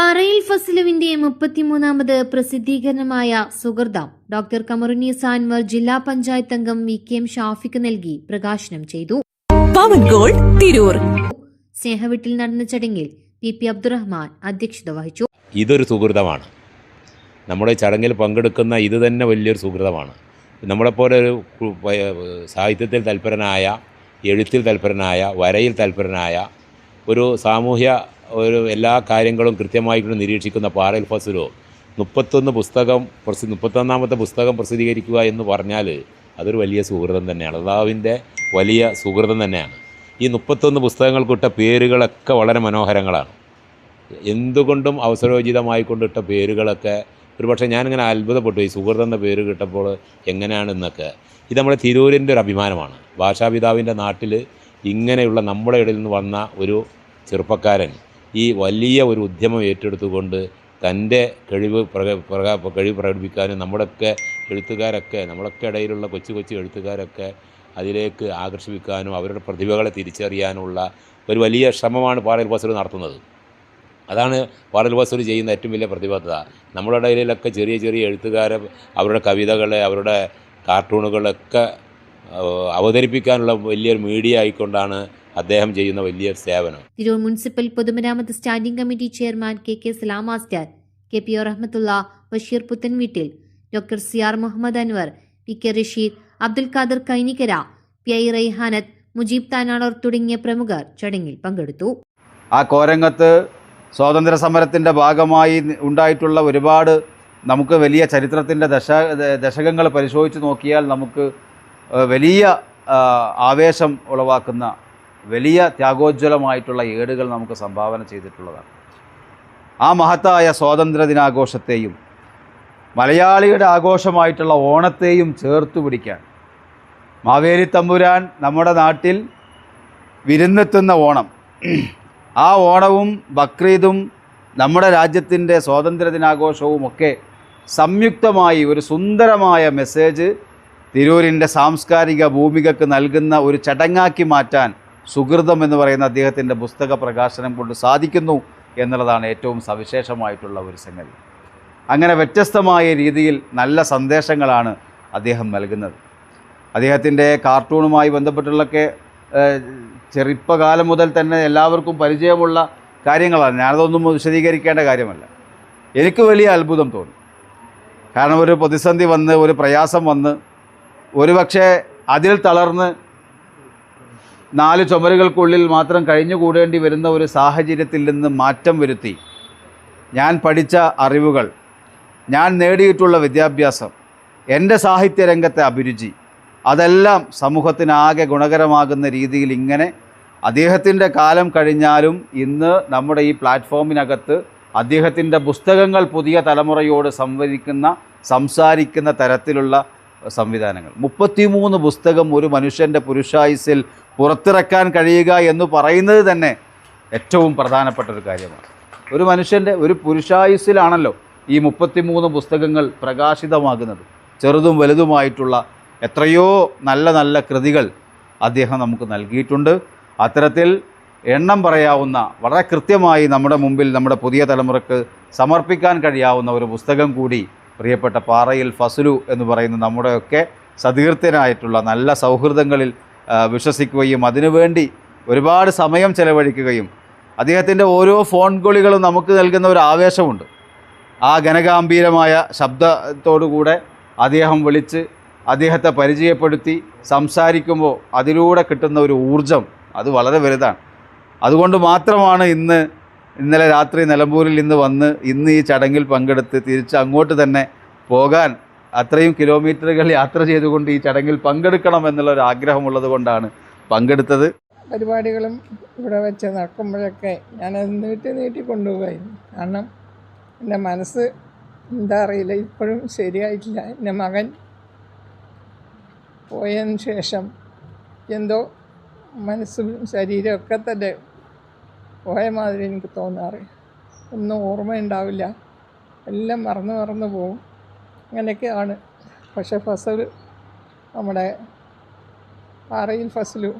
പാറയിൽ ഫസലുവിന്റെ മുപ്പത്തിമൂന്നാമത് പ്രസിദ്ധീകരണമായ സുഹൃതം ഡോക്ടർ കമറുനി സാൻവർ ജില്ലാ പഞ്ചായത്ത് അംഗം വി കെ എം ഷാഫിക്ക് നൽകി പ്രകാശനം ചെയ്തു. പവൻ ഗോൾഡ് തിരൂർ. സ്നേഹവീട്ടിൽ നടന്ന ചടങ്ങിൽ പി പി അബ്ദുറഹ്മാൻ അധ്യക്ഷത വഹിച്ചു. ഇതൊരു സുഹൃതമാണ്. നമ്മുടെ ചടങ്ങിൽ പങ്കെടുക്കുന്ന ഇത് തന്നെ വലിയൊരു സുഹൃതമാണ്. നമ്മളെപ്പോലെ ഒരു സാഹിത്യത്തിൽ തൽപരനായ എഴുത്തിൽ തൽപരനായ വരയിൽ തൽപരനായ ഒരു സാമൂഹ്യ ഒരു എല്ലാ കാര്യങ്ങളും കൃത്യമായിട്ട് നിരീക്ഷിക്കുന്ന പാറയിൽ ഫസലോ മുപ്പത്തൊന്ന് പുസ്തകം പ്രസി മുപ്പത്തൊന്നാമത്തെ പുസ്തകം പ്രസിദ്ധീകരിക്കുക എന്ന് പറഞ്ഞാൽ അതൊരു വലിയ സുഹൃതം തന്നെയാണ്. അതാവിന്റെ വലിയ സുഹൃതം തന്നെയാണ്. ഈ മുപ്പത്തൊന്ന് പുസ്തകങ്ങൾക്കിട്ട പേരുകളൊക്കെ വളരെ മനോഹരങ്ങളാണ്. എന്തുകൊണ്ടും അവസരോചിതമായി കൊണ്ടിട്ട പേരുകളൊക്കെ ഒരുപക്ഷെ ഞാനിങ്ങനെ അത്ഭുതപ്പെട്ടു. ഈ സുഹൃത്ത് എന്ന പേര് കിട്ടപ്പോൾ എങ്ങനെയാണെന്നൊക്കെ ഇത് നമ്മുടെ തിരൂരിന്റെ ഒരു അഭിമാനമാണ്. ഭാഷാപിതാവിന്റെ നാട്ടിൽ ഇങ്ങനെയുള്ള നമ്മുടെ ഇടയിൽ നിന്ന് വന്ന ഒരു ചെറുപ്പക്കാരൻ ഈ വലിയ ഒരു ഉദ്യമം ഏറ്റെടുത്തുകൊണ്ട് തന്റെ കഴിവ് കഴിവ് പ്രകടിപ്പിക്കാനും നമ്മുടെയൊക്കെ എഴുത്തുകാരൊക്കെ നമ്മളൊക്കെ ഇടയിലുള്ള കൊച്ചു കൊച്ചു എഴുത്തുകാരൊക്കെ അതിലേക്ക് ആകർഷിപ്പിക്കാനും അവരുടെ പ്രതിഭകളെ തിരിച്ചറിയാനുള്ള ഒരു വലിയ ശ്രമമാണ് പാറയിൽ ബസർ നടത്തുന്നത്. അതാണ് പാറൽ ബസൂർ ചെയ്യുന്ന ഏറ്റവും വലിയ പ്രതിബദ്ധത. നമ്മുടെ ഇടയിലൊക്കെ ചെറിയ ചെറിയ എഴുത്തുകാരെ അവരുടെ കവിതകളെ അവരുടെ കാർട്ടൂണുകളൊക്കെ അവതരിപ്പിക്കാനുള്ള വലിയൊരു മീഡിയ ആയിക്കൊണ്ടാണ് അദ്ദേഹം ചെയ്യുന്ന വലിയ സേവനം. തിരൂർ മുനിസിപ്പൽ പൊതുമരാമത്ത് standing committee chairman K K Salam master K P O Rahmathulla Basheer Puthanveettil doctor C R Muhammad Anwar P K Rasheed Abdul Khader Kainikkara P I Raihanath Mujeeb Thanalur തുടങ്ങിയ പ്രമുഖർ ചടങ്ങിൽ പങ്കെടുത്തു. ആ കോരംഗത്ത് സ്വാതന്ത്ര്യ സമരത്തിന്റെ ഭാഗമായി ഉണ്ടായിട്ടുള്ള ഒരുപാട് നമുക്ക് വലിയ ചരിത്രത്തിന്റെ ദശ ദശകങ്ങൾ പരിശോധിച്ച് നോക്കിയാൽ നമുക്ക് വലിയ ആവേശം ഉളവാക്കുന്ന വലിയ ത്യാഗോജ്വലമായിട്ടുള്ള ഏടുകൾ നമുക്ക് സംഭാവന ചെയ്തിട്ടുള്ളതാണ്. ആ മഹത്തായ സ്വാതന്ത്ര്യ ദിനാഘോഷത്തെയും മലയാളിയുടെ ആഘോഷമായിട്ടുള്ള ഓണത്തെയും ചേർത്ത് പിടിക്കാൻ മാവേലി തമ്പുരാൻ നമ്മുടെ നാട്ടിൽ വിരുന്നെത്തുന്ന ഓണം. ആ ഓണവും ബക്രീദും നമ്മുടെ രാജ്യത്തിന്റെ സ്വാതന്ത്ര്യ ദിനാഘോഷവും ഒക്കെ സംയുക്തമായി ഒരു സുന്ദരമായ മെസ്സേജ് തിരൂരിന്റെ സാംസ്കാരിക ഭൂമികക്ക് നൽകുന്ന ഒരു ചടങ്ങാക്കി മാറ്റാൻ സുഹൃതം എന്ന് പറയുന്ന അദ്ദേഹത്തിന്റെ പുസ്തക പ്രകാശനം കൊണ്ട് സാധിക്കുന്നു എന്നുള്ളതാണ് ഏറ്റവും സവിശേഷമായിട്ടുള്ള ഒരു സംഗതി. അങ്ങനെ വ്യത്യസ്തമായ രീതിയിൽ നല്ല സന്ദേശങ്ങളാണ് അദ്ദേഹം നൽകുന്നത്. അദ്ദേഹത്തിന്റെ കാർട്ടൂണുമായി ബന്ധപ്പെട്ടുള്ളൊക്കെ ചെറുപ്പകാലം മുതൽ തന്നെ എല്ലാവർക്കും പരിചയമുള്ള കാര്യങ്ങളാണ്. ഞാനതൊന്നും വിശദീകരിക്കേണ്ട കാര്യമല്ല. എനിക്ക് വലിയ അത്ഭുതം തോന്നി. കാരണം ഒരു പ്രതിസന്ധി വന്ന് ഒരു പ്രയാസം വന്ന് ഒരുപക്ഷെ അതിൽ തളർന്ന് നാല് ചുമരുകൾക്കുള്ളിൽ മാത്രം കഴിഞ്ഞുകൂടേണ്ടി വരുന്ന ഒരു സാഹചര്യത്തിൽ നിന്ന് മാറ്റം വരുത്തി. ഞാൻ പഠിച്ച അറിവുകൾ ഞാൻ നേടിയിട്ടുള്ള വിദ്യാഭ്യാസം എന്റെ സാഹിത്യരംഗത്തെ അഭിരുചി അതെല്ലാം സമൂഹത്തിനാകെ ഗുണകരമാകുന്ന രീതിയിൽ ഇങ്ങനെ അദ്ദേഹത്തിന്റെ കാലം കഴിഞ്ഞാലും ഇന്ന് നമ്മുടെ ഈ പ്ലാറ്റ്ഫോമിനകത്ത് അദ്ദേഹത്തിന്റെ പുസ്തകങ്ങൾ പുതിയ തലമുറയോട് സംവദിക്കുന്ന സംസാരിക്കുന്ന തരത്തിലുള്ള സംവിധാനങ്ങൾ. മുപ്പത്തിമൂന്ന് പുസ്തകം ഒരു മനുഷ്യന്റെ പുരുഷായുസിൽ പുറത്തിറക്കാൻ കഴിയുക എന്ന് പറയുന്നത് തന്നെ ഏറ്റവും പ്രധാനപ്പെട്ട ഒരു കാര്യമാണ്. ഒരു മനുഷ്യന്റെ ഒരു പുരുഷായുസിലാണല്ലോ ഈ മുപ്പത്തിമൂന്ന് പുസ്തകങ്ങൾ പ്രകാശിതമാകുന്നത്. ചെറുതും വലുതുമായിട്ടുള്ള എത്രയോ നല്ല നല്ല കൃതികൾ അദ്ദേഹം നമുക്ക് നൽകിയിട്ടുണ്ട്. അത്തരത്തിൽ എണ്ണം പറയാവുന്ന വളരെ കൃത്യമായി നമ്മുടെ മുമ്പിൽ നമ്മുടെ പുതിയ തലമുറയ്ക്ക് സമർപ്പിക്കാൻ കഴിയാവുന്ന ഒരു പുസ്തകം കൂടി പ്രിയപ്പെട്ട പാറയിൽ ഫസുലു എന്ന് പറയുന്ന നമ്മുടെയൊക്കെ സതീർത്ഥനായിട്ടുള്ള നല്ല സൗഹൃദങ്ങളിൽ വിശ്വസിക്കുകയും അതിനുവേണ്ടി ഒരുപാട് സമയം ചെലവഴിക്കുകയും അദ്ദേഹത്തിന്റെ ഓരോ ഫോൺ കോളുകളും നമുക്ക് നൽകുന്ന ഒരു ആവേശമുണ്ട്. ആ ഘനഗാംഭീരമായ ശബ്ദത്തോടുകൂടെ അദ്ദേഹം വിളിച്ച് അദ്ദേഹത്തെ പരിചയപ്പെടുത്തി സംസാരിക്കുമ്പോൾ അതിലൂടെ കിട്ടുന്ന ഒരു ഊർജം അത് വളരെ വലുതാണ്. അതുകൊണ്ട് മാത്രമാണ് ഇന്ന് ഇന്നലെ രാത്രി നിലമ്പൂരിൽ നിന്ന് വന്ന് ഇന്ന് ഈ ചടങ്ങിൽ പങ്കെടുത്ത് തിരിച്ച് അങ്ങോട്ട് തന്നെ പോകാൻ അത്രയും കിലോമീറ്ററുകൾ യാത്ര ചെയ്തുകൊണ്ട് ഈ ചടങ്ങിൽ പങ്കെടുക്കണം എന്നുള്ള ഒരു ആഗ്രഹമുള്ളത് കൊണ്ടാണ് പങ്കെടുത്തത്. പരിപാടികളും ഇവിടെ വെച്ച് നടക്കുമ്പോഴൊക്കെ ഞാനത് നീട്ടി നീട്ടി കൊണ്ടുപോകായിരുന്നു കാരണം എന്റെ മനസ്സ് എന്താ അറിയില്ല ഇപ്പോഴും ശരിയായിട്ടില്ല. എന്റെ മകൻ പോയതിന് ശേഷം എന്തോ മനസ്സും ശരീരമൊക്കെ തന്നെ പോയ മാതിരി എനിക്ക് തോന്നാറ്. ഒന്നും ഓർമ്മയുണ്ടാവില്ല. എല്ലാം മറന്നു മറന്നു പോകും അങ്ങനെയൊക്കെയാണ്. പക്ഷെ ഫസൽ നമ്മുടെ പാറയിൽ ഫസലു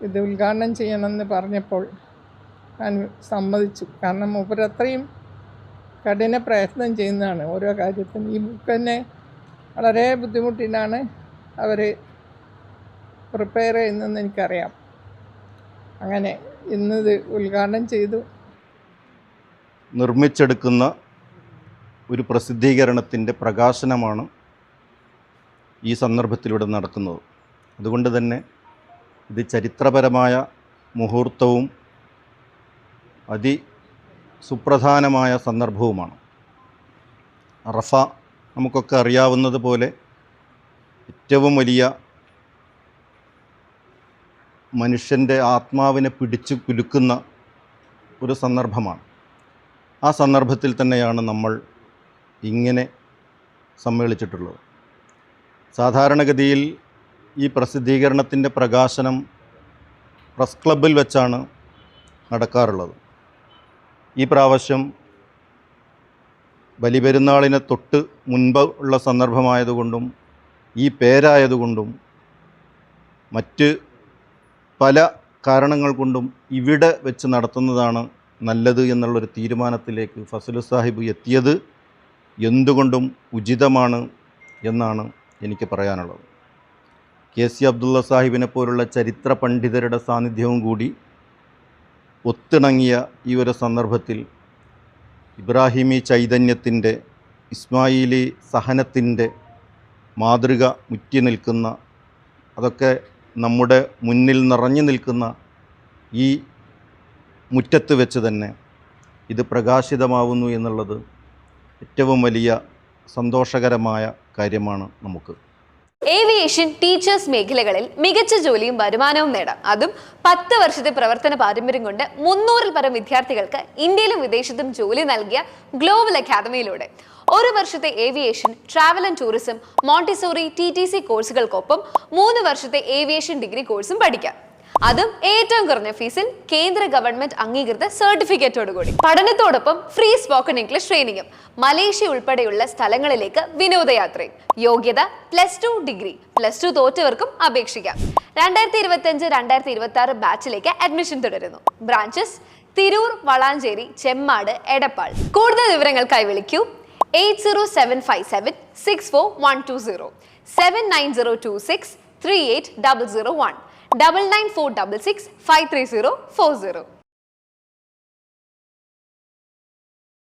ഇത് ഉദ്ഘാടനം ചെയ്യണമെന്ന് പറഞ്ഞപ്പോൾ ഞാൻ സമ്മതിച്ചു. കാരണം അത്രയും കഠിന പ്രയത്നം ചെയ്യുന്നതാണ് ഓരോ കാര്യത്തിനും. ഈ ബുക്ക് തന്നെ വളരെ ബുദ്ധിമുട്ടിനാണ് അവർ പ്രിപ്പയർ ചെയ്യുന്നതെന്ന് എനിക്കറിയാം. അങ്ങനെ ഇന്നത് ഉദ്ഘാടനം ചെയ്തു. നിർമ്മിച്ചെടുക്കുന്ന ഒരു പ്രസിദ്ധീകരണത്തിന്റെ പ്രകാശനമാണ് ഈ സന്ദർഭത്തിലൂടെ നടക്കുന്നത്. അതുകൊണ്ട് തന്നെ ഇത് ചരിത്രപരമായ മുഹൂർത്തവും അതി സുപ്രധാനമായ സന്ദർഭവുമാണ്. റഫ നമുക്കൊക്കെ അറിയാവുന്നതുപോലെ ഏറ്റവും വലിയ മനുഷ്യന്റെ ആത്മാവിനെ പിടിച്ചു കുലുക്കുന്ന ഒരു സന്ദർഭമാണ്. ആ സന്ദർഭത്തിൽ തന്നെയാണ് നമ്മൾ ഇങ്ങനെ സമ്മേളിച്ചിട്ടുള്ളത്. സാധാരണഗതിയിൽ ഈ പ്രസിദ്ധീകരണത്തിന്റെ പ്രകാശനം പ്രസ് ക്ലബിൽ വെച്ചാണ് നടക്കാറുള്ളത്. ഈ പ്രാവശ്യം ബലിപെരുന്നാളിനെ തൊട്ട് മുൻപ് ഉള്ള സന്ദർഭമായതുകൊണ്ടും ഈ പേരായതുകൊണ്ടും മറ്റ് പല കാരണങ്ങൾ കൊണ്ടും ഇവിടെ വെച്ച് നടത്തുന്നതാണ് നല്ലത് എന്നുള്ളൊരു തീരുമാനത്തിലേക്ക് ഫസലു സാഹിബ് എത്തിയത് എന്തുകൊണ്ടും ഉചിതമാണ് എന്നാണ് എനിക്ക് പറയാനുള്ളത്. കെ സി അബ്ദുള്ള സാഹിബിനെ പോലുള്ള ചരിത്ര പണ്ഡിതരുടെ സാന്നിധ്യവും കൂടി ഒത്തിണങ്ങിയ ഈ ഒരു സന്ദർഭത്തിൽ ഇബ്രാഹിമി ചൈതന്യത്തിന്റെ ഇസ്മായിലി സഹനത്തിന്റെ മാതൃക മുറ്റി നിൽക്കുന്ന അതൊക്കെ നമ്മുടെ മുന്നിൽ നിറഞ്ഞു നിൽക്കുന്ന ഈ മുറ്റത്ത് വെച്ച് തന്നെ ഇത് പ്രകാശിതമാവുന്നു എന്നുള്ളത് ഏറ്റവും വലിയ സന്തോഷകരമായ കാര്യമാണ് നമുക്ക്. ഏവിയേഷൻ ടീച്ചേഴ്സ് മേഖലകളിൽ മികച്ച ജോലിയും വരുമാനവും നേടാം. അതും പത്ത് വർഷത്തെ പ്രവർത്തന പാരമ്പര്യം കൊണ്ട് മുന്നൂറിൽ പരം വിദ്യാർത്ഥികൾക്ക് ഇന്ത്യയിലും വിദേശത്തും ജോലി നൽകിയ ഗ്ലോബൽ അക്കാദമിയിലൂടെ ഒരു വർഷത്തെ aviation travel and tourism montessori T T C കോഴ്സുകൾക്കൊപ്പം മൂന്ന് വർഷത്തെ ഏവിയേഷൻ ഡിഗ്രി കോഴ്സും പഠിക്കാം. അതും ഏറ്റവും കുറഞ്ഞ ഫീസിൽ കേന്ദ്ര ഗവൺമെന്റ് അംഗീകൃത സർട്ടിഫിക്കറ്റോടുകൂടി പഠനത്തോടൊപ്പം ഫ്രീ സ്പോക്കൺ ഇംഗ്ലീഷ് ട്രെയിനിങ്ങും മലേഷ്യ ഉൾപ്പെടെയുള്ള സ്ഥലങ്ങളിലേക്ക് വിനോദയാത്രയും. യോഗ്യത plus two degree plus two തോറ്റവർക്കും അപേക്ഷിക്കാം. രണ്ടായിരത്തി ഇരുപത്തി അഞ്ച് രണ്ടായിരത്തി ഇരുപത്തി ആറ് ബാച്ചിലേക്ക് അഡ്മിഷൻ തുടരുന്നു. ബ്രാഞ്ചസ് തിരൂർ വളാഞ്ചേരി ചെമ്മാട് എടപ്പാൾ. കൂടുതൽ വിവരങ്ങൾക്കായി വിളിക്കൂ 80757 64120